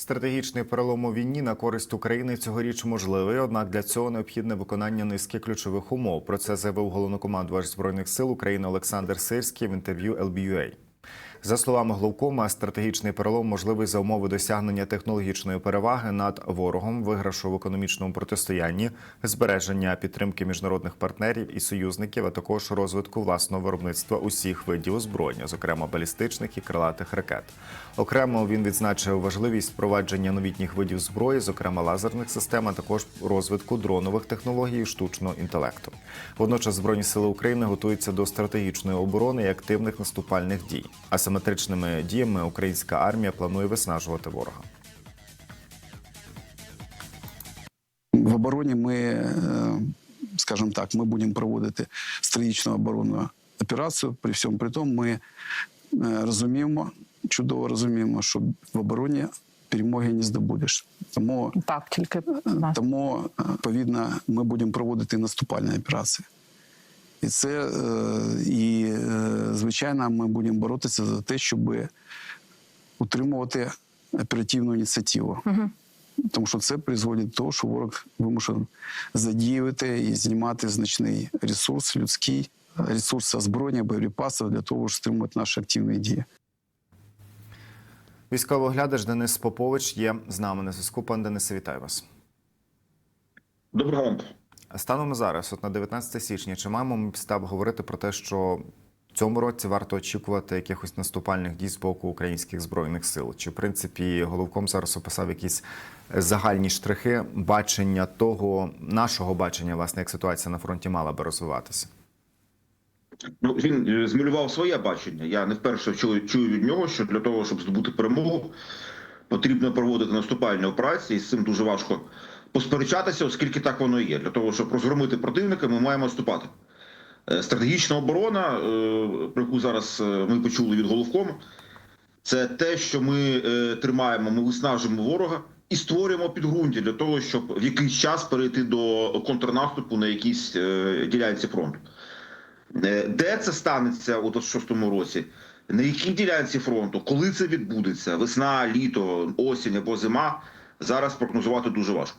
Стратегічний перелом у війні на користь України цьогоріч можливий, однак для цього необхідне виконання низки ключових умов. Про це заявив головнокомандувач збройних сил України Олександр Сирський в інтерв'ю LBUA. За словами Гловкома, стратегічний перелом можливий за умови досягнення технологічної переваги над ворогом, виграшу в економічному протистоянні, збереження підтримки міжнародних партнерів і союзників, а також розвитку власного виробництва усіх видів озброєння, зокрема балістичних і крилатих ракет. Окремо він відзначив важливість впровадження новітніх видів зброї, зокрема лазерних систем, а також розвитку дронових технологій і штучного інтелекту. Водночас збройні сили України готуються до стратегічної оборони і активних наступальних дій. Асиметричними діями українська армія планує виснажувати ворога. В обороні ми, е, скажімо так, ми будемо проводити стратегічну оборонну операцію. При всьому при тому, ми е, розуміємо, чудово розуміємо, що в обороні перемоги не здобудеш. Тому, Так, тільки тому е, відповідно, ми будемо проводити наступальні операції. І це, е, і, е, звичайно, ми будемо боротися за те, щоб утримувати оперативну ініціативу. Тому що це призводить до того, що ворог вимушений задіювати і знімати значний ресурс, людський ресурс озброєння, боєприпасів для того, щоб стримувати наші активні дії. Військовий оглядач Денис Попович є з нами на зв'язку. Пан Денисе, вітаю вас. Доброго ранку. Станом на зараз, от на 19 січня, чи маємо ми підстав говорити про те, що в цьому році варто очікувати якихось наступальних дій з боку українських збройних сил? Чи в принципі головком зараз описав якісь загальні штрихи бачення того, нашого бачення, власне, як ситуація на фронті мала би розвиватися? Ну він е, змалював своє бачення. Я не вперше чую, чую від нього, що для того, щоб здобути перемогу, потрібно проводити наступальні операції. З цим дуже важко посперечатися, оскільки так воно і є. Для того, щоб розгромити противника, ми маємо наступати. Е, Стратегічна оборона, е, про яку зараз е, ми почули від головкому, це те, що ми тримаємо, ми виснажуємо ворога і створюємо підґрунтя для того, щоб в якийсь час перейти до контрнаступу на якійсь ділянці фронту. Де це станеться у 26-му році? На якій ділянці фронту, коли це відбудеться? Весна, літо, осінь або зима? Зараз прогнозувати дуже важко.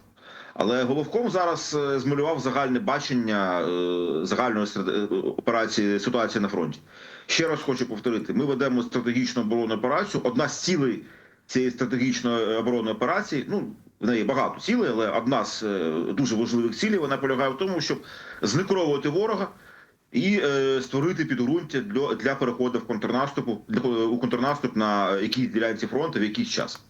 Але головком зараз е, змалював загальне бачення е, загальної е, операції ситуації на фронті. Ще раз хочу повторити: ми ведемо стратегічну оборонну операцію. Одна з цілей цієї стратегічної оборонної операції, ну в неї багато цілей, але одна з дуже важливих цілей вона полягає в тому, щоб зникровувати ворога і е, створити підґрунтя для, для переходу в контрнаступу для, у контрнаступ на якійсь ділянці фронту в якийсь час.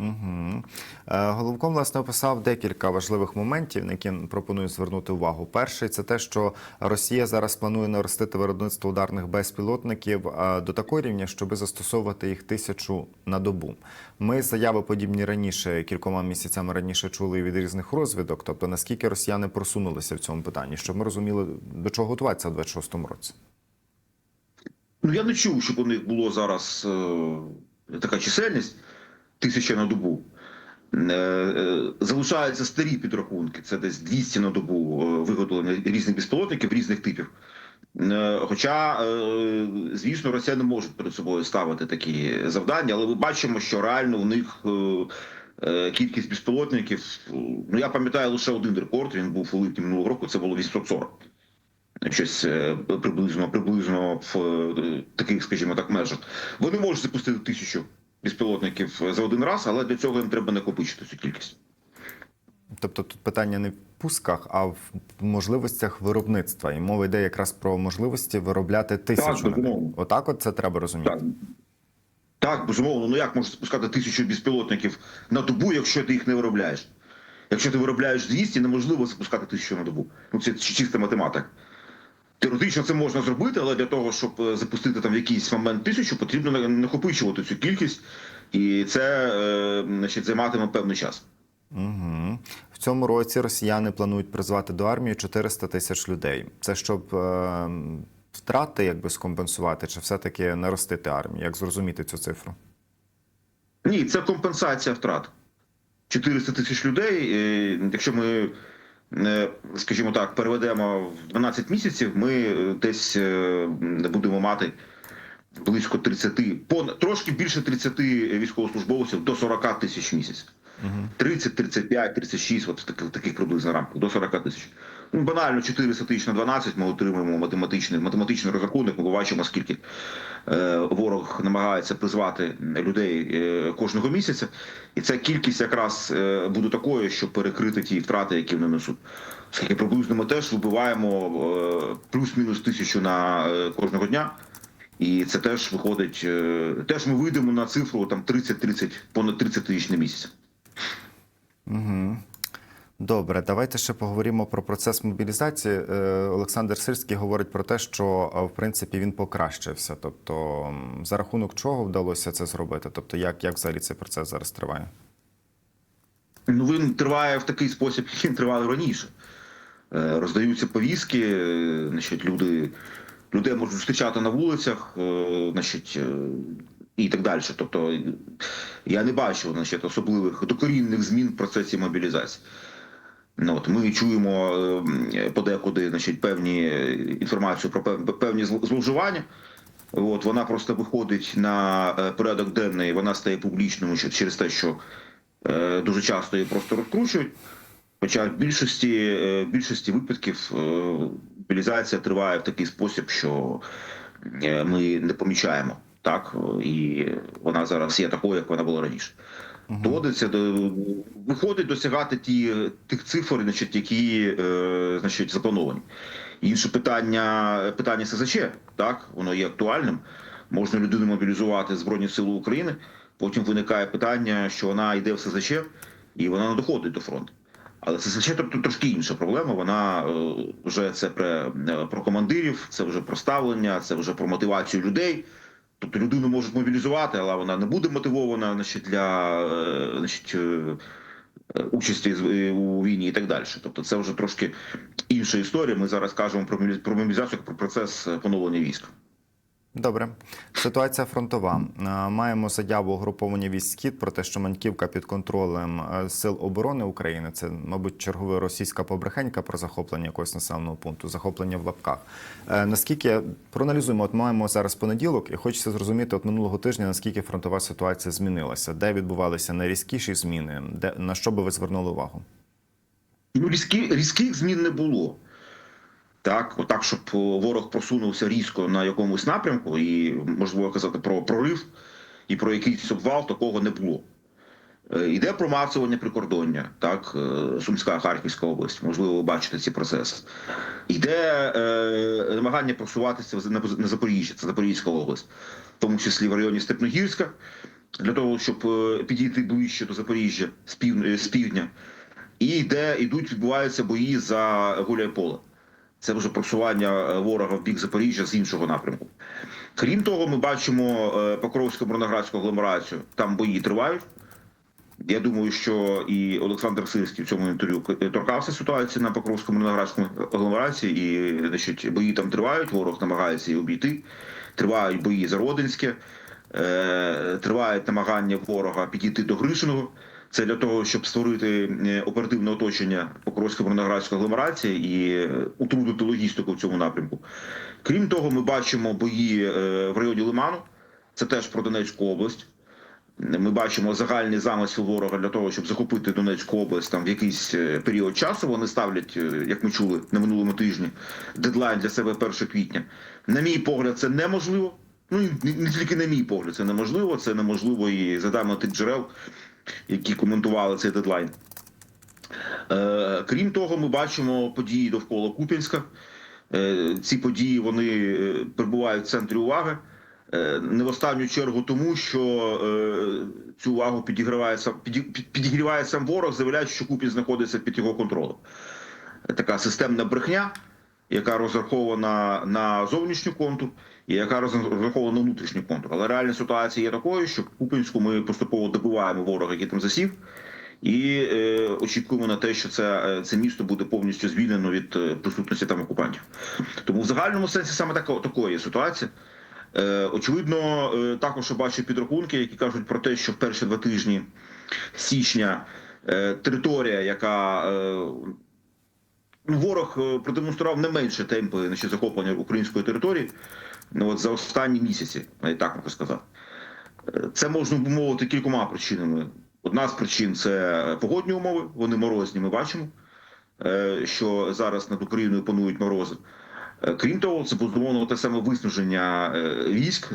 Угу. Головком власне описав декілька важливих моментів, на які пропоную звернути увагу. Перший це те, що Росія зараз планує наростити виробництво ударних безпілотників е, до такого рівня, щоби застосовувати їх тисячу на добу. Ми заяви подібні раніше, кількома місяцями раніше чули від різних розвідок. Тобто наскільки росіяни просунулися в цьому питанні, щоб ми розуміли до чого готуватися в 26-му році. Ну я не чув, щоб у них було зараз е, така чисельність тисяча на добу. Е, е, залишаються старі підрахунки. Це десь 200 на добу е, виготовлення різних безпілотників різних типів. Хоча, звісно, росіяни можуть перед собою ставити такі завдання, але ми бачимо, що реально у них кількість безпілотників. Ну я пам'ятаю лише один рекорд. Він був у липні минулого року. Це було 840. Щось приблизно приблизно в таких, скажімо так, межах. Вони можуть запустити тисячу безпілотників за один раз, але для цього їм треба накопичити цю кількість. Тобто тут питання не в пусках, а в можливостях виробництва. І мова йде якраз про можливості виробляти тисячу. безумовно. Отак, от це треба розуміти. Так. Так, безумовно, ну як можеш запускати тисячу безпілотників на добу, якщо ти їх не виробляєш? Якщо ти виробляєш 200, неможливо запускати тисячу на добу. Ну це чиста математика. Теоретично це можна зробити, але для того, щоб е, запустити там в якийсь момент тисячу, потрібно накопичувати цю кількість, і це е, значить, займатиме певний час. Угу. В цьому році росіяни планують призвати до армії 400 тисяч людей. Це щоб е, втрати якби скомпенсувати, чи все-таки наростити армію? Як зрозуміти цю цифру? Ні, це компенсація втрат. 400 тисяч людей. е, Якщо ми, скажімо так, переведемо в 12 місяців, ми е, десь е, будемо мати близько 30, пон, трошки більше 30 військовослужбовців до 40 тисяч в місяць. 30, 35, 36, от в таких, в таких приблизно рамках, до 40 тисяч. Банально 400 тисяч на 12 ми отримуємо математичний, математичний розрахунок, ми бачимо, скільки е, ворог намагається призвати людей е, кожного місяця. І ця кількість якраз е, буде такою, щоб перекрити ті втрати, які вони несуть. Оскільки приблизно ми теж вибиваємо е, плюс-мінус тисячу на е, кожного дня. І це теж виходить, е, теж ми вийдемо на цифру там 30-30, понад 30 тисяч на місяць. Добре, давайте ще поговоримо про процес мобілізації. Е, Олександр Сирський говорить про те, що е, в принципі він покращився. Тобто, за рахунок чого вдалося це зробити? Тобто, як, як взагалі цей процес зараз триває? Ну він триває в такий спосіб, який він тривав раніше. Е, Роздаються повістки, значить, люди, людей можуть зустрічати на вулицях, значить, і так далі. Тобто я не бачу значить, особливих докорінних змін в процесі мобілізації. Ну, от, ми чуємо е, подекуди значить, певні е, інформацію про пев- певні зловживання. От, вона просто виходить на е, порядок денний, вона стає публічною через те, що дуже часто її просто розкручують. Хоча в більшості, в більшості випадків мобілізація триває в такий спосіб, що ми не помічаємо. Так, і вона зараз є такою, як вона була раніше. Доводиться до виходить досягати ті тих цифр, значить, які е, значить, заплановані. Інше питання питання СЗЧ, так воно є актуальним. Можна людину мобілізувати Збройні Сили України. Потім виникає питання, що вона йде в СЗЧ і вона не доходить до фронту. Але СЗЧ тобто трошки інша проблема. Вона е, вже це про, е, про командирів, це вже про ставлення, це вже про мотивацію людей. Тобто людину можуть мобілізувати, але вона не буде мотивована значить, для е, значить, е, е, участі у війні і так далі. Тобто це вже трошки інша історія. Ми зараз кажемо про мобілізацію, про процес поновлення військ. Добре, ситуація фронтова. Е, Маємо заяву угруповання військ «Схід» про те, що Маньківка під контролем е, сил оборони України. Це, мабуть, чергова російська побрехенька про захоплення якогось населеного пункту, захоплення в лапках. Е, Наскільки проаналізуємо, от маємо зараз понеділок, і хочеться зрозуміти от минулого тижня, наскільки фронтова ситуація змінилася, де відбувалися найрізкіші зміни, де на що би ви звернули увагу? Ну, різких змін не було. Так, отак, щоб е, ворог просунувся різко на якомусь напрямку, і можливо казати про прорив і про якийсь обвал, такого не було. Е, Йде промацування прикордоння, так, е, Сумська, Харківська область, можливо, ви бачите ці процеси. Йде е, намагання просуватися на, Запоріжжя, це Запорізька область, в тому числі в районі Степногірська, для того, щоб підійти ближче до Запоріжжя з півдня. І йде, йдуть, відбуваються бої за Гуляйполе. Це вже просування е, ворога в бік Запоріжжя з іншого напрямку. Крім того, ми бачимо е, Покровську Мирноградську агломерацію. Там бої тривають. Я думаю, що і Олександр Сирський в цьому інтерв'ю е, торкався ситуації на Покровському Мирноградському агломерації, і значить, бої там тривають, ворог намагається її обійти. Тривають бої за Родинське, тривають намагання ворога підійти до Гришиного. Це для того, щоб створити е, оперативне оточення Покровської Мирноградської агломерації і е, утрудити логістику в цьому напрямку. Крім того, ми бачимо бої е, в районі Лиману. Це теж про Донецьку область. Ми бачимо загальний замисел ворога для того, щоб захопити Донецьку область там в якийсь період часу. Вони ставлять, як ми чули на минулому тижні, дедлайн для себе 1 квітня. На мій погляд, це неможливо. Ну не тільки на мій погляд, це неможливо. Це неможливо і за даними джерел, які коментували цей дедлайн. Е, крім того, ми бачимо події довкола Куп'янська. Е, ці події вони е, перебувають в центрі уваги. Не в останню чергу тому, що цю увагу підігріває сам підігріває сам ворог, заявляючи, що Купінськ знаходиться під його контролем. Така системна брехня, яка розрахована на зовнішню контур, і яка розрахована на внутрішній контур. Але реальна ситуація є такою, що в Купінську ми поступово добиваємо ворога, який там засів. І е, очікуємо на те, що це, е, це місто буде повністю звільнено від е, присутності там окупантів. Тому в загальному сенсі саме така такої ситуація. Е, очевидно, також бачу підрахунки, які кажуть про те, що в перші два тижні січня територія, яка ворог е, продемонстрував не менше темпи значить, захоплення української території. ну, от за останні місяці, навіть так можна сказати. Е, Це можна обумовити кількома причинами. Одна з причин це погодні умови, вони морозні, ми бачимо, е, що зараз над Україною панують морози. Крім того, це безумовно те саме виснаження військ,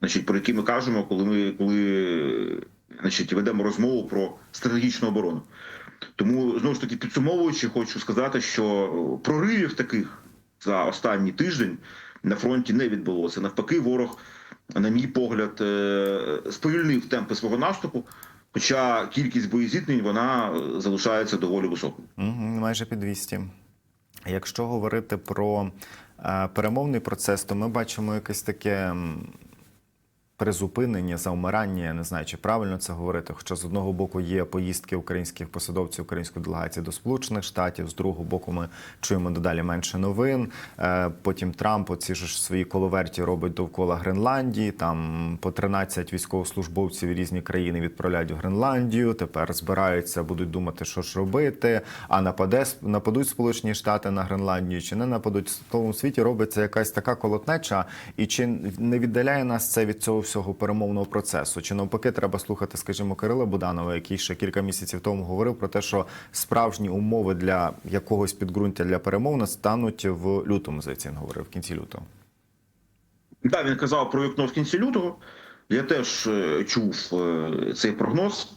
значить, про які ми кажемо, коли ми коли значить, ведемо розмову про стратегічну оборону. Тому знову ж таки підсумовуючи, хочу сказати, що проривів таких за останній тиждень на фронті не відбулося. Навпаки, ворог, на мій погляд, е, сповільнив темпи свого наступу. Хоча кількість боєзіткнень вона залишається доволі високою. Майже під 200. Якщо говорити про е, перемовний процес, то ми бачимо якесь таке призупинення, завмирання. Я не знаю, чи правильно це говорити. Хоча з одного боку є поїздки українських посадовців української делегації до Сполучених Штатів, з другого боку, ми чуємо дедалі менше новин. Е, Потім Трамп оці ж свої коловерті робить довкола Гренландії. Там по 13 військовослужбовців різні країни відправляють в Гренландію. Тепер збираються, будуть думати, що ж робити. А нападе нападуть Сполучені Штати на Гренландію чи не нападуть в тому світі. Робиться якась така колотнеча, і чи не віддаляє нас це від цього всього перемовного процесу? Чи навпаки, треба слухати, скажімо, Кирила Буданова, який ще кілька місяців тому говорив про те, що справжні умови для якогось підґрунтя для перемовин стануть в лютому. Він говорив в кінці лютого. Так, він казав про вікно в кінці лютого. Я теж е, чув е, цей прогноз.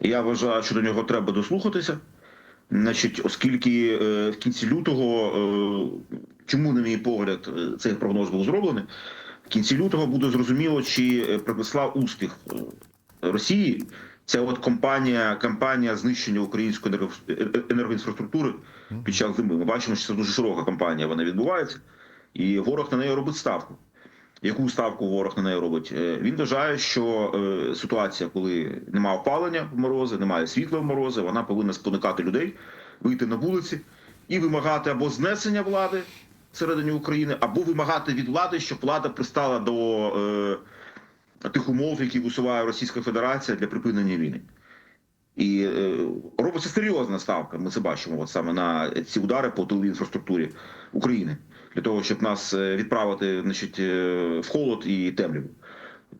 Я вважаю, що до нього треба дослухатися. Значить, оскільки е, в кінці лютого, чому, на мій погляд, цей прогноз був зроблений, в кінці лютого буде зрозуміло, чи е, принесла успіх е, Росії ця от кампанія, кампанія знищення української е- енергоінфраструктури під час зими. Ми бачимо, що це дуже широка кампанія, вона відбувається, і ворог на неї робить ставку. Яку ставку ворог на неї робить? Він вважає, що ситуація, коли немає опалення в морози, немає світла в морози, вона повинна спонукати людей вийти на вулиці і вимагати або знесення влади всередині України, або вимагати від влади, щоб влада пристала до е, тих умов, які висуває Російська Федерація для припинення війни. І е, робиться серйозна ставка. Ми це бачимо от саме на ці удари по тиловій інфраструктурі України для того, щоб нас е, відправити значить, е, в холод і темряву.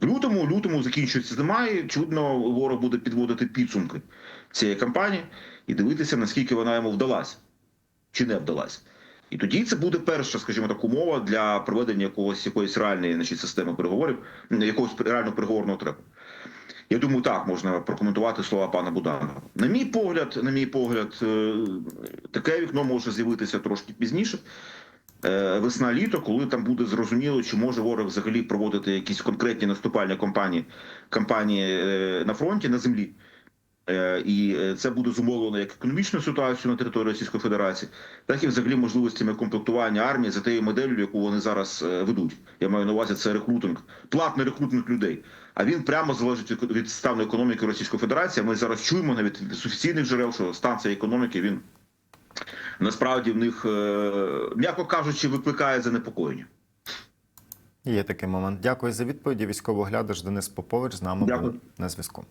В лютому, лютому закінчується зима, і очевидно, ворог буде підводити підсумки цієї кампанії і дивитися, наскільки вона йому вдалася чи не вдалася. І тоді це буде перша, скажімо так, умова для проведення якогось якоїсь реальної значить, системи переговорів, якогось реального переговорного треку. Я думаю, так можна прокоментувати слова пана Буданова. На мій погляд, на мій погляд, е, таке вікно може з'явитися трошки пізніше. Е, Весна-літо, коли там буде зрозуміло, чи може ворог взагалі проводити якісь конкретні наступальні кампанії, кампанії е, на фронті на землі. Е, І е, це буде зумовлено як економічною ситуацією на території Російської Федерації, так і взагалі можливостями комплектування армії за тією моделлю, яку вони зараз е, ведуть. Я маю на увазі це рекрутинг, платний рекрутинг людей. А він прямо залежить від- стану економіки Російської Федерації. Ми зараз чуємо навіть з офіційних джерел, що стан цієї економіки він насправді в них, м'яко кажучи, викликає занепокоєння. Є такий момент. Дякую за відповіді. Військовий оглядач Денис Попович з нами Дякую. був на зв'язку.